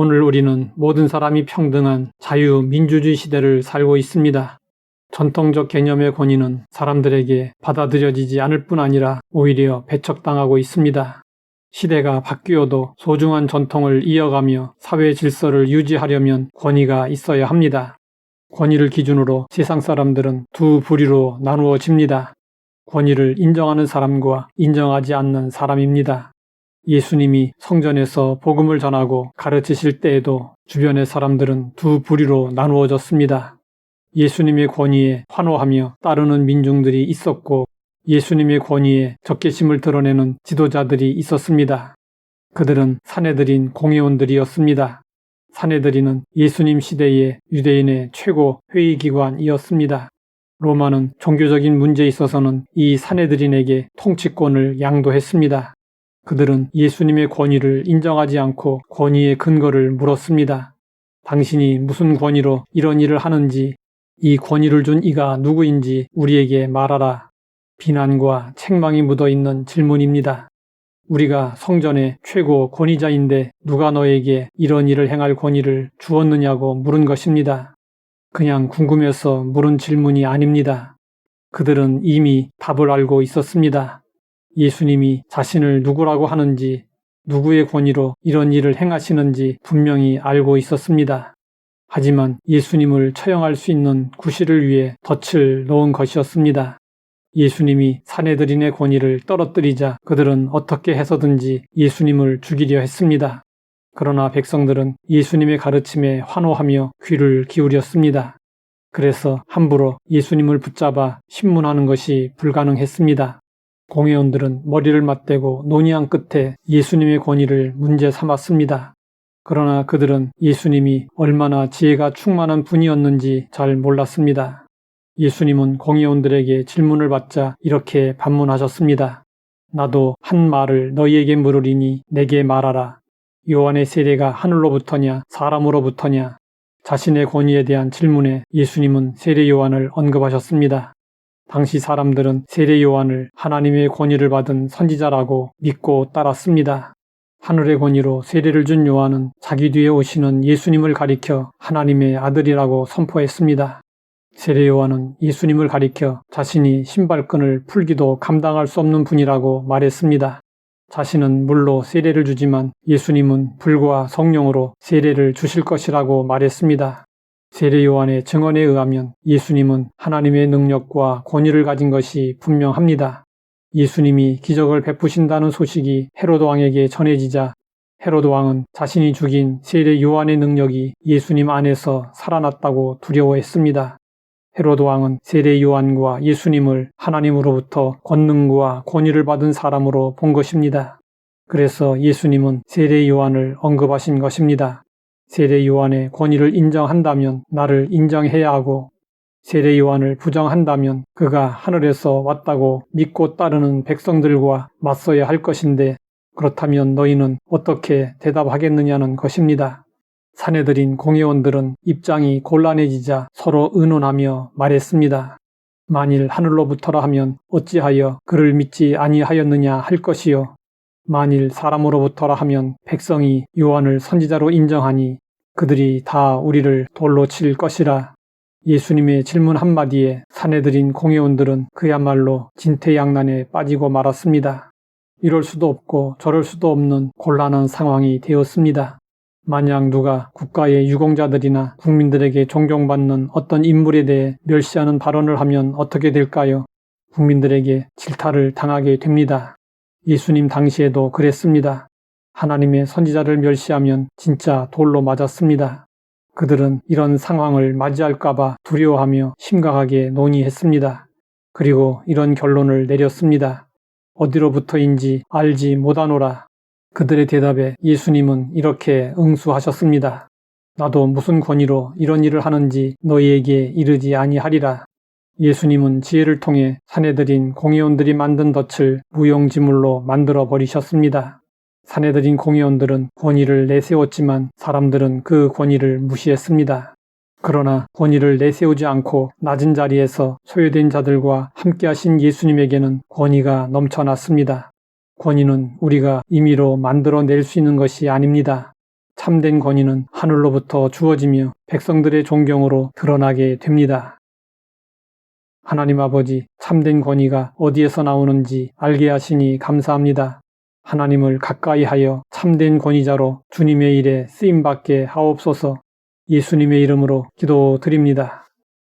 오늘 우리는 모든 사람이 평등한 자유 민주주의 시대를 살고 있습니다. 전통적 개념의 권위는 사람들에게 받아들여지지 않을 뿐 아니라 오히려 배척당하고 있습니다. 시대가 바뀌어도 소중한 전통을 이어가며 사회 질서를 유지하려면 권위가 있어야 합니다. 권위를 기준으로 세상 사람들은 두 부류로 나누어집니다. 권위를 인정하는 사람과 인정하지 않는 사람입니다. 예수님이 성전에서 복음을 전하고 가르치실 때에도 주변의 사람들은 두 부류로 나누어졌습니다. 예수님의 권위에 환호하며 따르는 민중들이 있었고 예수님의 권위에 적개심을 드러내는 지도자들이 있었습니다. 그들은 사내들인 공회원들이었습니다. 사내들이는 예수님 시대의 유대인의 최고 회의기관이었습니다. 로마는 종교적인 문제에 있어서는 이 사내들인에게 통치권을 양도했습니다. 그들은 예수님의 권위를 인정하지 않고 권위의 근거를 물었습니다. 당신이 무슨 권위로 이런 일을 하는지, 이 권위를 준 이가 누구인지 우리에게 말하라. 비난과 책망이 묻어 있는 질문입니다. 우리가 성전의 최고 권위자인데 누가 너에게 이런 일을 행할 권위를 주었느냐고 물은 것입니다. 그냥 궁금해서 물은 질문이 아닙니다. 그들은 이미 답을 알고 있었습니다. 예수님이 자신을 누구라고 하는지, 누구의 권위로 이런 일을 행하시는지 분명히 알고 있었습니다. 하지만 예수님을 처형할 수 있는 구실을 위해 덫을 놓은 것이었습니다. 예수님이 사내들인의 권위를 떨어뜨리자 그들은 어떻게 해서든지 예수님을 죽이려 했습니다. 그러나 백성들은 예수님의 가르침에 환호하며 귀를 기울였습니다. 그래서 함부로 예수님을 붙잡아 신문하는 것이 불가능했습니다. 공회원들은 머리를 맞대고 논의한 끝에 예수님의 권위를 문제 삼았습니다. 그러나 그들은 예수님이 얼마나 지혜가 충만한 분이었는지 잘 몰랐습니다. 예수님은 공회원들에게 질문을 받자 이렇게 반문하셨습니다. 나도 한 말을 너희에게 물으리니 내게 말하라. 요한의 세례가 하늘로부터냐 사람으로부터냐 자신의 권위에 대한 질문에 예수님은 세례 요한을 언급하셨습니다. 당시 사람들은 세례 요한을 하나님의 권위를 받은 선지자라고 믿고 따랐습니다. 하늘의 권위로 세례를 준 요한은 자기 뒤에 오시는 예수님을 가리켜 하나님의 아들이라고 선포했습니다. 세례 요한은 예수님을 가리켜 자신이 신발끈을 풀기도 감당할 수 없는 분이라고 말했습니다. 자신은 물로 세례를 주지만 예수님은 불과 성령으로 세례를 주실 것이라고 말했습니다. 세례 요한의 증언에 의하면 예수님은 하나님의 능력과 권위를 가진 것이 분명합니다. 예수님이 기적을 베푸신다는 소식이 헤로드 왕에게 전해지자 헤로드 왕은 자신이 죽인 세례 요한의 능력이 예수님 안에서 살아났다고 두려워했습니다. 헤로드 왕은 세례 요한과 예수님을 하나님으로부터 권능과 권위를 받은 사람으로 본 것입니다. 그래서 예수님은 세례 요한을 언급하신 것입니다. 세례 요한의 권위를 인정한다면 나를 인정해야 하고 세례 요한을 부정한다면 그가 하늘에서 왔다고 믿고 따르는 백성들과 맞서야 할 것인데 그렇다면 너희는 어떻게 대답하겠느냐는 것입니다. 사내들인 공회원들은 입장이 곤란해지자 서로 의논하며 말했습니다. 만일 하늘로부터라 하면 어찌하여 그를 믿지 아니하였느냐 할 것이요. 만일 사람으로부터라 하면 백성이 요한을 선지자로 인정하니 그들이 다 우리를 돌로 칠 것이라. 예수님의 질문 한마디에 사내들인 공회원들은 그야말로 진퇴양난에 빠지고 말았습니다. 이럴 수도 없고 저럴 수도 없는 곤란한 상황이 되었습니다. 만약 누가 국가의 유공자들이나 국민들에게 존경받는 어떤 인물에 대해 멸시하는 발언을 하면 어떻게 될까요? 국민들에게 질타를 당하게 됩니다. 예수님 당시에도 그랬습니다. 하나님의 선지자를 멸시하면 진짜 돌로 맞았습니다. 그들은 이런 상황을 맞이할까봐 두려워하며 심각하게 논의했습니다. 그리고 이런 결론을 내렸습니다. 어디로부터인지 알지 못하노라. 그들의 대답에 예수님은 이렇게 응수하셨습니다. 나도 무슨 권위로 이런 일을 하는지 너희에게 이르지 아니하리라. 예수님은 지혜를 통해 사내들인 공회원들이 만든 덫을 무용지물로 만들어 버리셨습니다. 사내들인 공회원들은 권위를 내세웠지만 사람들은 그 권위를 무시했습니다. 그러나 권위를 내세우지 않고 낮은 자리에서 소외된 자들과 함께하신 예수님에게는 권위가 넘쳐났습니다. 권위는 우리가 임의로 만들어낼 수 있는 것이 아닙니다. 참된 권위는 하늘로부터 주어지며 백성들의 존경으로 드러나게 됩니다. 하나님 아버지, 참된 권위가 어디에서 나오는지 알게 하시니 감사합니다. 하나님을 가까이 하여 참된 권위자로 주님의 일에 쓰임받게 하옵소서 예수님의 이름으로 기도드립니다.